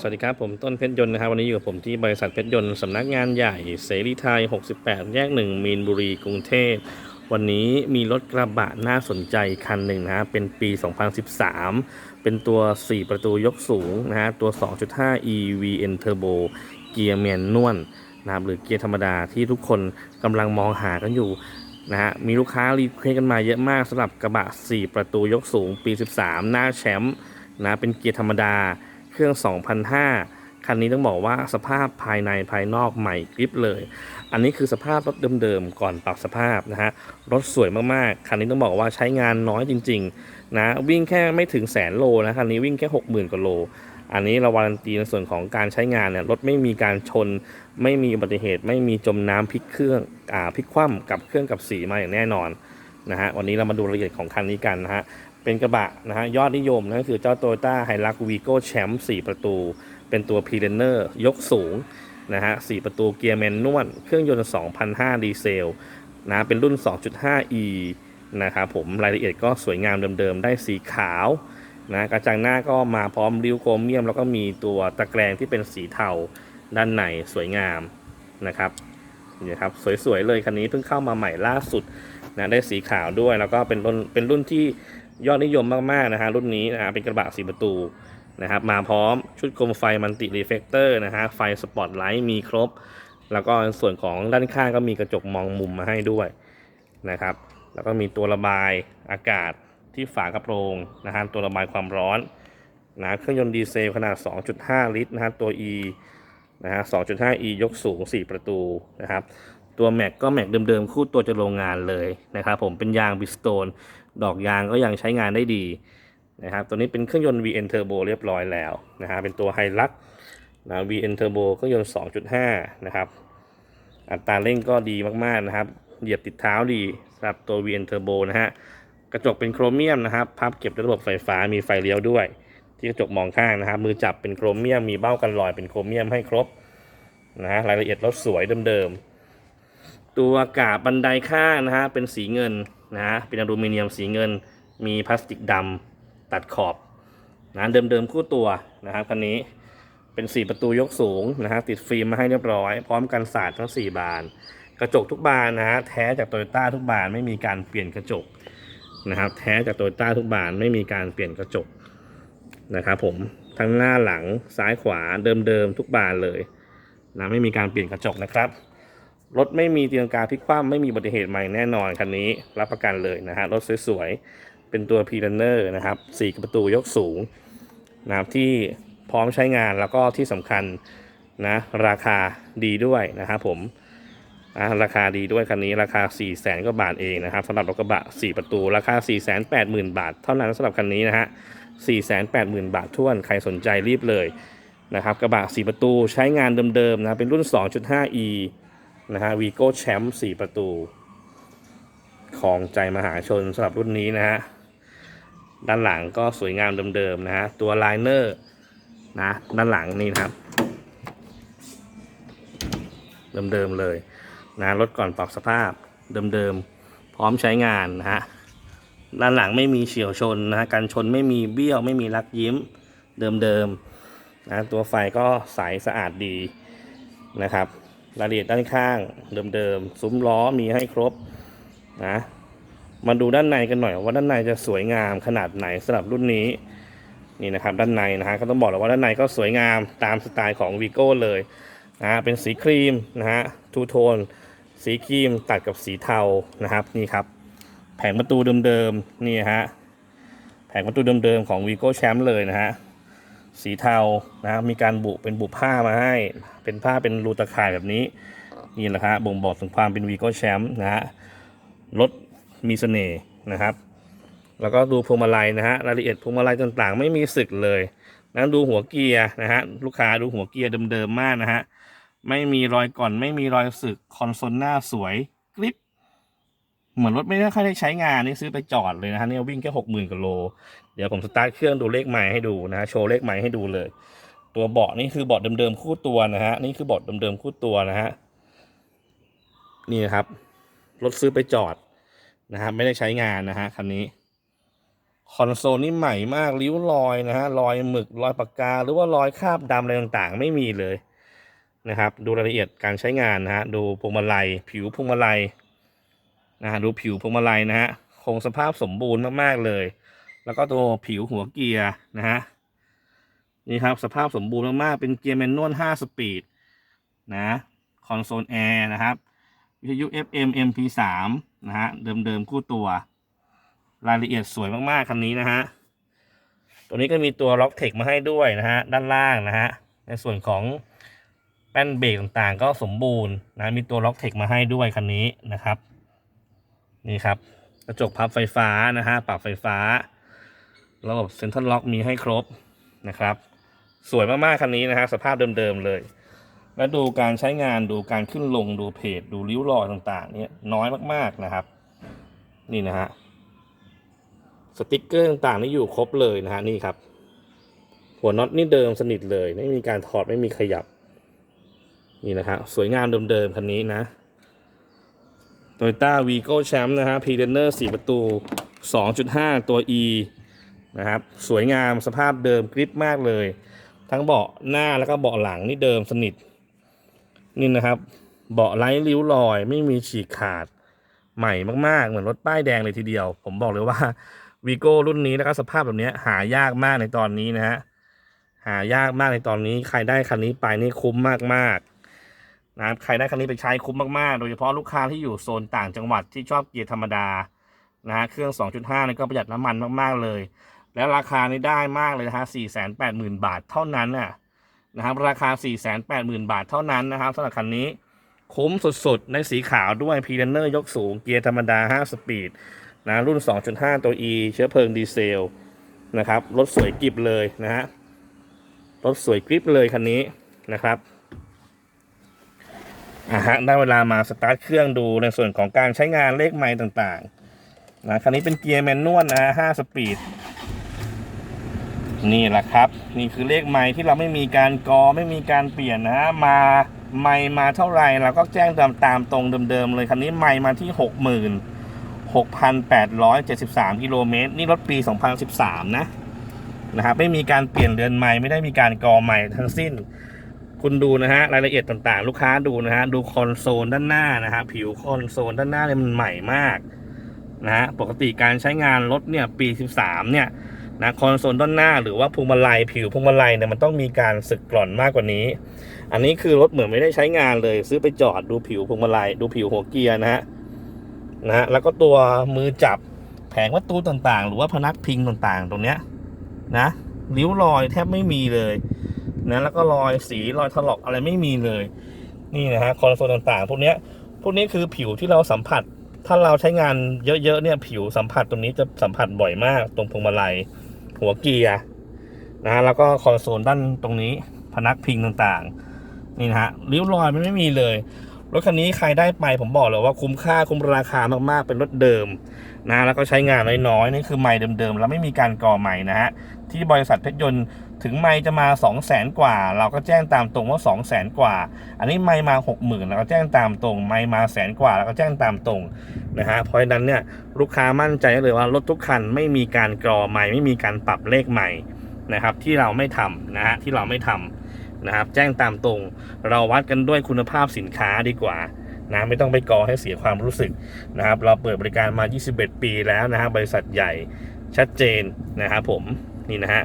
สวัสดีครับ ผมต้นเพชรยนต์นะครับ วันนี้อยู่กับผมที่บริษัทเพชรยนต์สำนักงานใหญ่เสรีไทย 68 แยก 1 มีนบุรีกรุงเทพ วันนี้มีรถกระบะน่าสนใจคันหนึ่งนะฮะเป็นปี 2013 เป็นตัว 4 ประตูยกสูงนะฮะตัว 2.5 EVN Turbo เกียร์แมนนวลนะครับหรือเกียร์ธรรมดาที่ทุกคนกำลังมองหากันอยู่นะฮะมีลูกค้ารีเควสกันมาเยอะมากสำหรับกระบะ 4 ประตูยกสูงปี 13 หน้าแชมป์นะเป็นเกียร์ธรรมดา เครื่อง 2005 คันนี้ต้องบอกว่าสภาพภายในภายนอกใหม่กริบเลย อันนี้คือสภาพรถเดิมๆก่อนปรับสภาพนะฮะ รถสวยมากๆ คันนี้ต้องบอกว่าใช้งานน้อยจริงๆนะวิ่งแค่ไม่ถึงแสนโลนะคันนี้วิ่งแค่ 60,000กว่าโล อันนี้เราวารันตีในส่วนของการใช้งานเนี่ยรถไม่มีการชน ไม่มีอุบัติเหตุ ไม่มีจมน้ำพลิกเครื่องอ่าพลิกคว่ำกับเครื่องกับสีมาอย่างแน่นอนนะฮะวันนี้เรามาดูรายละเอียดของคันนี้กันนะฮะ เป็นกระบะนะฮะยอดนิยมนั่นคือเจ้า Toyota Hilux Vigo Champ 4 ประตู เป็นตัว p r e n e r ยกสูงนะฮะ4ประตูเกียร์แมนนวลเครื่องยนต์2005ดีเซลนะเป็นรุ่น 2.5e นะครับผมรายละเอียดก็สวยงามเดิมๆ ได้สีขาวนะกระจังหน้าก็มาพร้อมริ้วโครเมียม แล้วก็มีตัวตะแกรงที่เป็นสีเทาด้านในสวยงามนะครับนี่ครับสวยๆเลยคันนี้เพิ่งเข้ามาใหม่ล่าสุดนะได้สีขาวด้วยแล้วก็เป็นรุ่นเป็นรุ่นที่ ยอดนิยมมากๆนะฮะรุ่นนี้นะฮะเป็นกระบะสีประตูนะครับมาพร้อมชุดโคมไฟมันติรีเฟกเตอร์นะฮะไฟสปอตไลท์มีครบ แล้วก็ส่วนของด้านข้างก็มีกระจกมองมุมมาให้ด้วยนะครับ แล้วก็มีตัวระบายอากาศที่ฝากระโปรงนะฮะตัวระบายความร้อนนะเครื่องยนต์ดีเซลขนาด 2.5 ลิตรนะฮะตัว E นะฮะ 2.5E ยกสูง 4 ประตูนะครับ ตัวแม็กก็แม็กเดิมๆ คู่ตัวจะโรงงานเลยนะครับผมเป็นยางบิสโตน ดอกยางก็ยังใช้งานได้ดีนะครับ ตัวนี้เป็นเครื่องยนต์ VN Turbo เรียบร้อยแล้วนะฮะ เป็นตัวไฮลักนะ VN Turbo เครื่องยนต์ 2.5 นะครับ อัตราเร่งก็ดีมากๆนะครับ เหยียบติดเท้าดีสำหรับตัว VN Turbo นะฮะ กระจกเป็นโครเมียมนะครับ พับเก็บระบบไฟฟ้า มีไฟเลี้ยวด้วย ที่กระจกมองข้างนะครับ มือจับเป็นโครเมียม มีเบ้ากันรอยเป็นโครเมียมให้ครบนะฮะ รายละเอียดรถสวยเดิมๆ ตัวกาบบันไดข้างนะฮะ เป็นสีเงิน นะ เป็นอลูมิเนียมสีเงิน มีพลาสติกดำตัดขอบนะเดิมๆคู่ตัวนะครับคันนี้เป็น 4 ประตูยกสูงนะฮะติดฟิล์มมาให้เรียบร้อย พร้อมกันสาดทั้ง 4 บาน กระจกทุกบานนะฮะแท้จากโตโยต้าทุกบานไม่มีการเปลี่ยนกระจกนะครับแท้จากโตโยต้าทุกบานไม่มีการเปลี่ยนกระจกนะครับผมทั้งหน้าหลังซ้ายขวาเดิมๆทุกบานเลยนะไม่มีการเปลี่ยนกระจกนะครับ รถไม่มีตีลังกาพลิกคว่ำไม่มีอุบัติเหตุใหม่แน่นอนคันนี้รับประกันเลยนะฮะรถสวยๆ เป็นตัว p r e n e r นะครับสี่ประตูยกสูงนะครับที่พร้อมใช้งานแล้วก็ที่สำคัญนะราคาดีด้วยนะครับผมนะราคาดีด้วยคันนี้ราคา 4 0 0แสนกว่าบาทเองนะครับสำหรับรถกระบะ 4 ประตู ราคา 4 8 0 0 0 0 บาท เท่านั้นสำหรับคันนี้นะฮะ 4 8 0 0 0 0 บาทท่วน ใครสนใจรีบเลยนะครับกระบะ 4 ประตูใช้งานเดิมๆนะเป็นรุ่น 2.5e นะฮะวีโก้แชมป์4ประตู ของใจมหาชนสำหรับรุ่นนี้นะฮะ ด้านหลังก็สวยงามเดิมๆนะฮะ ตัวไลเนอร์นะด้านหลังนี่นะครับ เดิมๆเลยนะรถก่อนปรับสภาพเดิมๆ พร้อมใช้งานนะฮะ ด้านหลังไม่มีเฉียวชนนะฮะกันชนไม่มีเบี้ยวไม่มีรักยิ้มเดิมๆนะตัวไฟก็ใสสะอาดดีนะครับ รายละเอียดด้านข้างเดิมๆซุ้มล้อมีให้ครบนะมาดูด้านในกันหน่อยว่าด้านในจะสวยงามขนาดไหนสำหรับรุ่นนี้นี่นะครับด้านในนะฮะก็ต้องบอกเลยว่าด้านในก็สวยงามตามสไตล์ของวีโก้เลยนะเป็นสีครีมนะฮะทูโทนสีครีมตัดกับสีเทานะครับนี่ครับ แผงประตูเดิมๆนี่ฮะแผงประตูเดิมๆของวีโก้แชมป์เลยนะฮะ สีเทานะครับมีการบุเป็นบุผ้ามาให้ เป็นผ้าเป็นรูตะข่ายแบบนี้นี่แหละครับบ่งบอกถึงความเป็นวีโก้แชมป์นะฮะรถมีเสน่ห์นะครับ แล้วก็ดูพวงมาลัยนะฮะรายละเอียดพวงมาลัยต่างๆ ไม่มีสึกเลยนะดูหัวเกียร์นะฮะลูกค้าดูหัวเกียร์เดิมๆมากนะฮะไม่มีรอยก่อนไม่มีรอยสึกคอนโซลหน้าสวยกริป เหมือนรถไม่ได้ค่อยได้ใช้งานนี่ซื้อไปจอดเลยนะฮะเนี่ยวิ่งแค่หกหมื่นกิโล เดี๋ยวผมสตาร์ทเครื่องดูเลขไม้ให้ดูนะฮะโชว์เลขไม้ให้ดูเลย ตัวเบาะนี่คือเบาะเดิมๆคู่ตัวนะฮะนี่คือเบาะเดิมๆคู่ตัวนะฮะนี่นะครับรถซื้อไปจอดนะฮะไม่ได้ใช้งานนะฮะคันนี้คอนโซลนี่ใหม่มากริ้วรอยนะฮะรอยหมึกรอยปากกา หรือว่ารอยคราบดำอะไรต่างๆ ไม่มีเลยนะครับ ดูรายละเอียดการใช้งานนะฮะดูพวงมาลัย ผิวพวงมาลัย นะฮะดูผิวพวงมาลัยนะฮะคงสภาพสมบูรณ์มาก ๆ เลย แล้วก็ตัวผิวหัวเกียร์นะฮะนี่ครับสภาพสมบูรณ์มาก ๆ เป็นเกียร์แมนนวล5สปีดนะคอนโซลแอร์นะครับวิทยุ FM MP3 นะฮะเดิม ๆ คู่ตัว รายละเอียดสวยมาก ๆ คันนี้นะฮะตัวนี้ก็มีตัวล็อกเทคมาให้ด้วยนะฮะด้านล่างนะฮะในส่วนของแป้นเบรกต่างๆ ก็สมบูรณ์นะมีตัวล็อกเทคมาให้ด้วยคันนี้นะครับ นี่ครับกระจกพับไฟฟ้านะฮะปรับไฟฟ้า ระบบเซ็นทรัลล็อกมีให้ครบนะครับ สวยมาก ๆ คันนี้นะฮะสภาพเดิม ๆ เลย แล้วดูการใช้งานดูการขึ้นลงดูเพจดูริ้วรอยต่าง ๆ เนี่ยน้อยมากๆนะครับ นี่นะฮะสติกเกอร์ต่างๆนี่อยู่ครบเลยนะฮะนี่ครับ หัวน็อตนี่เดิมสนิทเลย ไม่มีการถอดไม่มีขยับ นี่นะฮะสวยงามเดิมๆคันนี้นะ Toyota Vigo Champ นะฮะ p r e d e r 4ประตู 2.5 ตัว E นะครับ สวยงามสภาพเดิมกริปมากเลย ทั้งเบาะหน้าแล้วก็เบาะหลังนี่เดิมสนิท นี่นะครับ เบาะไร้ริ้วรอย ไม่มีฉีกขาด ใหม่มากๆ เหมือนรถป้ายแดงเลยทีเดียว ผมบอกเลยว่าวีโก้รุ่นนี้แล้วก็สภาพแบบนี้หายากมากในตอนนี้นะฮะหายากมากในตอนนี้ใครได้คันนี้ไปนี่คุ้มมากๆ นะครับใครได้คันนี้ไปใช้คุ้มมากๆ โดยเฉพาะลูกค้าที่อยู่โซนต่างจังหวัดที่ชอบเกียร์ธรรมดานะฮะเครื่อง 2.5นี่ก็ประหยัดน้ำมันมากๆเลย แล้วราคานี่ได้มากเลยนะฮะ480,000 บาทเท่านั้นน่ะนะครับราคา 480,000 บาทเท่านั้นนะครับสำหรับคันนี้คุ้มสุดๆ ในสีขาวด้วยพีเดนเนอร์ยกสูงเกียร์ธรรมดา 5 สปีดนะรุ่น 2.5 ตัว E เชื้อเพลิงดีเซลนะครับรถสวยกริบเลยนะฮะรถสวยกริบเลยคันนี้นะครับ อะฮะได้เวลามาสตาร์ทเครื่องดูในส่วนของการใช้งานเลขไม้ต่างๆนะคันนี้เป็นเกียร์แมนนวลนะ5สปีด นี่แหละครับ นี่คือเลขไม้ที่เราไม่มีการกอไม่มีการเปลี่ยนนะมาไม้มาเท่าไหร่เราก็แจ้งตามตามตรงเดิมๆเลยคันนี้ไม้มาที่60,000 6,873กิโลเมตรนี่รถปี2013นสิบสามนะนะครับไม่มีการเปลี่ยนเรือนใหม่ไม่ได้มีการกอใหม่ทั้งสิ้น คุณดูนะฮะ รายละเอียดต่างๆ ลูกค้าดูนะฮะ ดูคอนโซลด้านหน้านะฮะ ผิวคอนโซลด้านหน้าเนี่ยมันใหม่มากนะฮะ ปกติการใช้งานรถเนี่ยปี 13 เนี่ยนะคอนโซลด้านหน้าหรือว่าพวงมาลัยผิวพวงมาลัยเนี่ยมันต้องมีการสึกกร่อนมากกว่านี้ อันนี้คือรถเหมือนไม่ได้ใช้งานเลย ซื้อไปจอดดูผิวพวงมาลัยดูผิวหัวเกียร์นะฮะนะฮะแล้วก็ตัวมือจับแผงวัตถุต่างๆ หรือว่าพนักพิงต่างๆ ตรงเนี้ยนะริ้วรอยแทบไม่มีเลย นะแล้วก็รอยสีรอยถลอกอะไรไม่มีเลย นี่นะฮะคอนโซลต่างๆ พวกนี้พวกนี้คือผิวที่เราสัมผัส ถ้าเราใช้งานเยอะๆเนี่ยผิวสัมผัสตรงนี้จะสัมผัสบ่อยมาก ตรงพวงมาลัยหัวเกียร์นะฮะแล้วก็คอนโซลด้านตรงนี้พนักพิงต่างๆ นี่นะฮะริ้วรอยมันไม่มีเลยรถคันนี้ใครได้ไปผมบอกเลยว่าคุ้มค่าคุ้มราคามากๆ เป็นรถเดิมนะแล้วก็ใช้งานน้อยๆนี่คือไม่เดิมๆ แล้วไม่มีการก่อใหม่นะฮะที่บริษัทเพชรยนต์ ถึงไม่จะมา 2 0 0แสนกว่า เราก็แจ้งตามตรงว่า 2 0 0แสนกว่า อันนี้ไม่มา 60,000เราก็แจ้งตามตรง ไม่มาแสนกว่าเราก็แจ้งตามตรงนะฮะเพราะฉะนั้นเนี่ยลูกค้ามั่นใจเลยว่ารถทุกคันไม่มีการกรอใหม่ไม่มีการปรับเลขใหม่นะครับ ที่เราไม่ทำนะฮะที่เราไม่ทำนะครับ แจ้งตามตรง เราวัดกันด้วยคุณภาพสินค้าดีกว่านะไม่ต้องไปกอให้เสียความรู้สึกนะครับ เราเปิดบริการมา 21 ปีแล้วนะฮะบริษัทใหญ่ชัดเจนนะครับผมนี่นะฮะ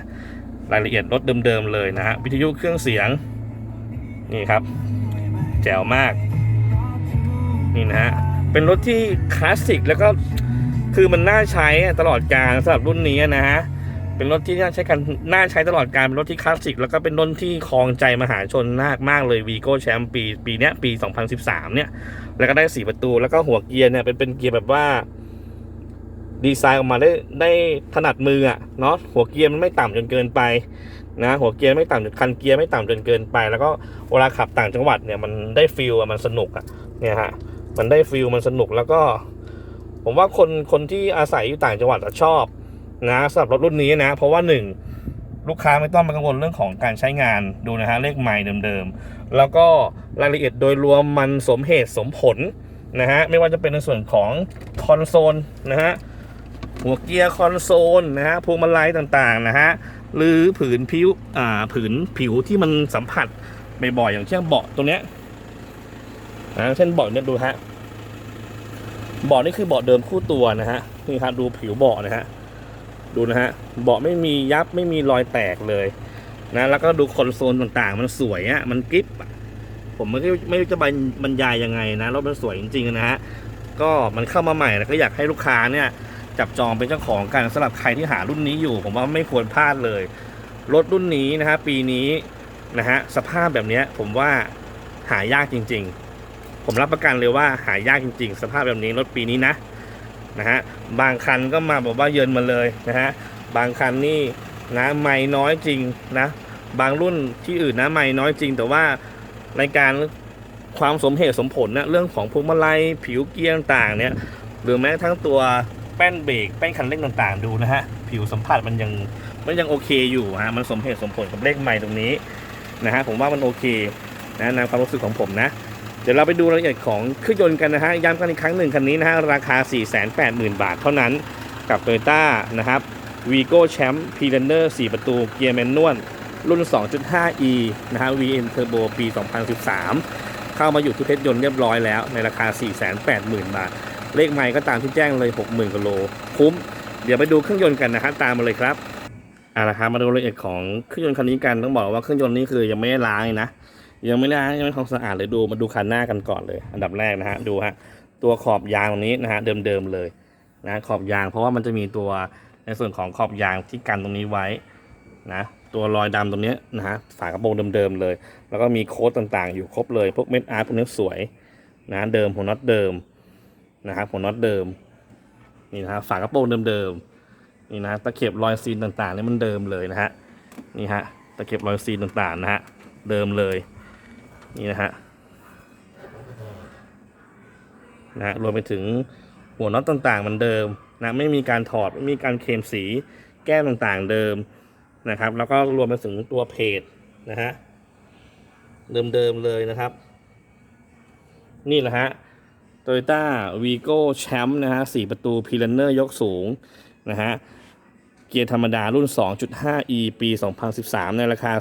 รายละเอียดรถเดิมๆเลยนะฮะวิทยุเครื่องเสียงนี่ครับ แจ๋วมากนี่นะฮะเป็นรถที่คลาสสิกแล้วก็คือมันน่าใช้ตลอดการสำหรับรุ่นนี้นะฮะเป็นรถที่น่าใช้กันน่าใช้ตลอดการเป็นรถที่คลาสสิกแล้วก็เป็นรถที่ครองใจมหาชนมากมากเลยวีโก้แชมป์ปีปีเนี้ยปี 2013 เนี่ยแล้วก็ได้ 4 ประตูแล้วก็หัวเกียร์เนี่ยเป็นเป็นเกียร์แบบว่า ดีไซน์ออกมาได้ได้ถนัดมืออะเนาะหัวเกียร์มันไม่ต่ำจนเกินไปนะหัวเกียร์ไม่ต่ำจนคันเกียร์ไม่ต่ำจนเกินไป แล้วก็เวลาขับต่างจังหวัดเนี่ยมันได้ฟิลอะมันสนุกอะเนี่ยฮะมันได้ฟิลมันสนุกแล้วก็ ผมว่าคนคนที่อาศัยอยู่ต่างจังหวัดอะชอบนะสำหรับรถรุ่นนี้นะ เพราะว่าหนึ่งลูกค้าไม่ต้องมากังวลเรื่องของการใช้งานดูนะฮะเลขใหม่เดิมๆ แล้วก็รายละเอียดโดยรวมมันสมเหตุสมผลนะฮะไม่ว่าจะเป็นในส่วนของคอนโซลนะฮะ หัวเกียร์คอนโซลนะฮะพวงมาลัยต่างๆนะฮะหรือผืนผิวอ่าผืนผิวที่มันสัมผัสบ่อยๆอย่างเช่นเบาะตรงเนี้ยนะเช่นเบาะเนี่ยดูฮะเบาะนี่คือเบาะเดิมคู่ตัวนะฮะนี่ครับดูผิวเบาะนะฮะดูนะฮะเบาะไม่มียับไม่มีรอยแตกเลยนะแล้วก็ดูคอนโซลต่างๆ มันสวยอะมันกริปผมไม่ไม่รู้จะบรรยายยังไงนะรถมันสวยจริงๆนะฮะก็มันเข้ามาใหม่แล้วก็อยากให้ลูกค้าเนี่ย จับจองเป็นเจ้าของกันสำหรับใครที่หารุ่นนี้อยู่ ผมว่าไม่ควรพลาดเลย รถรุ่นนี้นะฮะปีนี้นะฮะสภาพแบบนี้ผมว่าหายากจริง ๆ ผมรับประกันเลยว่าหายากจริง ๆ สภาพแบบนี้รถปีนี้นะนะฮะบางคันก็มาบอกว่าเยินมาเลยนะฮะบางคันนี่นะไม่น้อยจริงนะบางรุ่นที่อื่นนะไม่น้อยจริง แต่ว่าในการความสมเหตุสมผลนะเรื่องของพวงมาลัยผิวเกียร์ต่างเนี่ยหรือแม้กระทั้งตัว ป้นเบรกแป้นคันเร่งต่างๆ ดูนะฮะ ผิวสัมผัสมันยังมันยังโอเคอยู่ฮะมันสมเหตุสมผลกับเลขใหม่ตรงนี้นะฮะผมว่ามันโอเคนะในความรู้สึกของผมนะ เดี๋ยวเราไปดูรายละเอียดของเครื่องยนต์กันนะฮะย้ำกันอีกครั้งหนึ่งคันนี้นะฮะราคา 480,000 บาทเท่านั้นกับ t o y ต้านะครับ Vigo Champ p r e n e r 4ประตูเกียร์แมนนวลรุ่น 2.5e นะฮะ VN Turbo ปี 2013 เข้ามาอยู่ที่เพชรยนต์เรียบร้อยแล้วในราคา 480,000 บาท เลขไมล์ก็ตามที่แจ้งเลย 60,000กิโล คุ้ม เดี๋ยวไปดูเครื่องยนต์กันนะฮะตามมาเลยครับเอาละครับมาดูรายละเอียดของเครื่องยนต์คันนี้กันต้องบอกว่าเครื่องยนต์นี้คือยังไม่ได้ล้างนะยังไม่ได้ล้างยังไม่ทำความสะอาดเลยดูมาดูคันหน้ากันก่อนเลย อันดับแรกนะฮะดูฮะตัวขอบยางตรงนี้นะฮะเดิมๆเลยนะขอบยางเพราะว่ามันจะมีตัวในส่วนของขอบยางที่กันตรงนี้ไว้นะตัวรอยดำตรงนี้นะฮะฝากระโปรงเดิมๆเลย แล้วก็มีโค้ดต่างๆ อยู่ครบเลยพวกเม็ดอาร์ตพวกนี้สวยนะเดิมหัวน็อตเดิม นะครับหัวน็อตเดิมนี่นะฮะฝากระโปรงเดิมๆนี่นะตะเข็บรอยซีนต่างๆนี่มันเดิมเลยนะฮะนี่ฮะตะเข็บรอยซีนต่างๆนะฮะเดิมเลยนี่นะฮะนะฮะรวมไปถึงหัวน็อตต่างๆมันเดิมนะไม่มีการถอดไม่มีการเคลมสีแก้มต่างๆเดิมนะครับ แล้วก็รวมไปถึงตัวเพจนะฮะเดิมๆเลยนะครับ นี่แหละฮะ Toyota Vigo Champ นะฮะ4ประตู p i l a n e r ยกสูงนะฮะเกียร์ธรรมดารุ่น 2.5e ปี 2013 ในราคา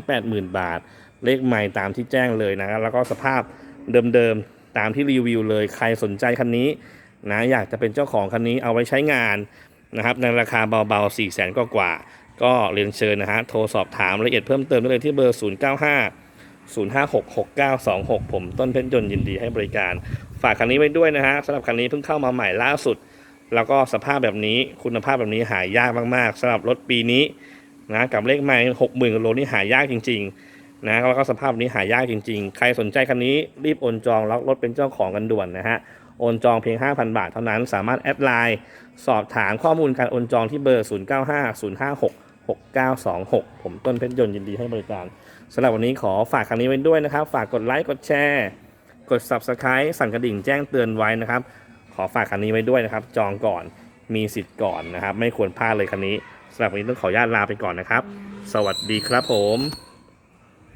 480,000 บาท เลขใหม่ตามที่แจ้งเลยนะแล้วก็สภาพเดิมๆ ตามที่รีวิวเลยใครสนใจคันนี้นะอยากจะเป็นเจ้าของคันนี้เอาไว้ใช้งานนะครับในราคาเบาๆ 4 0 0 0 0 0กว่า ก็เรียนเชิญนะฮะโทรสอบถามรายละเอียดเพิ่มเติมได้เลยที่เบอร์ 095 0566926 ผมต้นเพชรยนต์ยินดีให้บริการ ฝากคันนี้ไว้ด้วยนะฮะสำหรับคันนี้เพิ่งเข้ามาใหม่ล่าสุด แล้วก็สภาพแบบนี้คุณภาพแบบนี้หายากมากๆสำหรับรถปีนี้นะกับเลขไม้หกหมื่นกิโลนี่หายากจริง ๆ นะแล้วก็สภาพนี้หายากจริง ๆ ใครสนใจคันนี้รีบโอนจองแล้วรถเป็นเจ้าของกันด่วนนะฮะโอนจองเพียง 5,000 บาทเท่านั้นสามารถแอดไลน์สอบถามข้อมูลการโอนจองที่เบอร์ 0950566926 ผมต้นเพชรยนต์ยินดีให้บริการสำหรับวันนี้ขอฝากคันนี้ไว้ด้วยนะครับ ฝากกดไลค์กดแชร์ กด Subscribe สั่นกระดิ่งแจ้งเตือนไว้นะครับ ขอฝากคันนี้ไว้ด้วยนะครับ จองก่อนมีสิทธิ์ก่อนนะครับ ไม่ควรพลาดเลยคันนี้สำหรับวันนี้ต้องขออนุญาตลาไปก่อนนะครับ สวัสดีครับผม